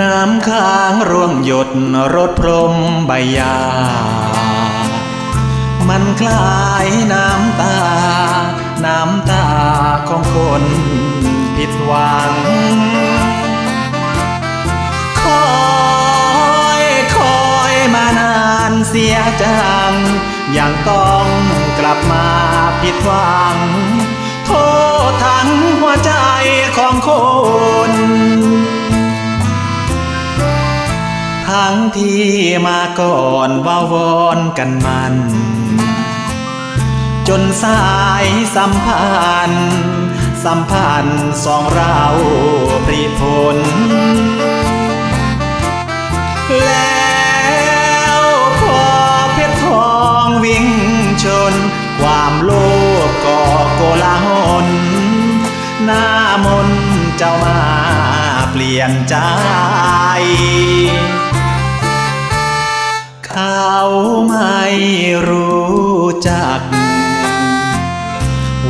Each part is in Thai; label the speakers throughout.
Speaker 1: น้ำค้างร่วงหยดรถพรมใบยา มันคลายน้ำตา น้ำตาของคนผิดหวัง คอยคอยมานานเสียจัง ยังต้องกลับมาผิดหวัง โทษทั้งหัวใจของคน ทั้งที่มาก่อนว่าวอนกันมัน จนสายสัมพันธ์สัมพันธ์สองเราปริพลแล้วพอเพชรทองวิ่งชน ความโลภก็โกลาหลหน้ามนเจ้ามา ลี่ยนใจเขาไม่รู้จัก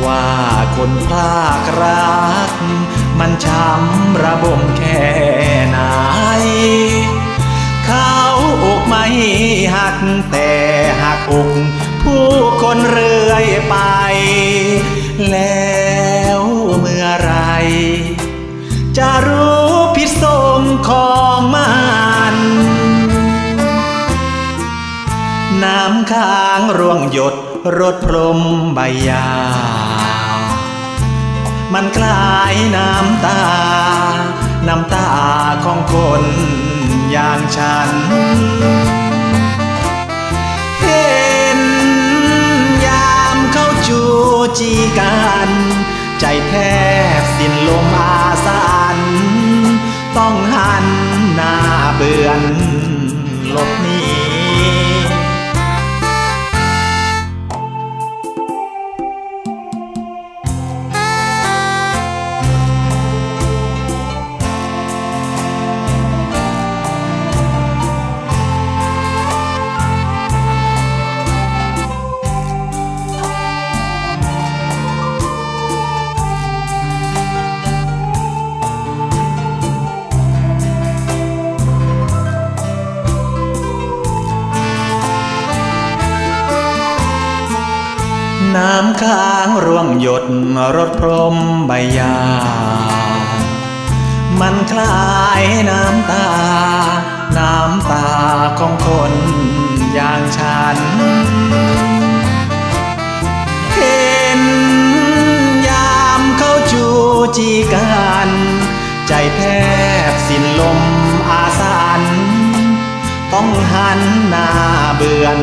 Speaker 1: ว่าคนพลากรัก มันช้ำระบมแค่ไหนเขาอกไม่หักแต่หักอกผู้คนเรื่อยไป แล้วเมื่อไรจะรู้ ของมันน้ำค้างร่วงหยดรถพรมใบยา มันคลายน้ำตา น้ำตาของคนอย่างฉัน เห็นยามเข้าจูจีกัน ใจแทบสิ้นลมอาสัน ต้องหันหน้าเบือน น้ำค้างร่วงหยดรถพรมใบยา มันคลายน้ำตา น้ำตาของคนอย่างฉัน เห็นยามเขาจูจีกัน ใจแทบสิ้นลมอาสัน ต้องหันหน้าเบือน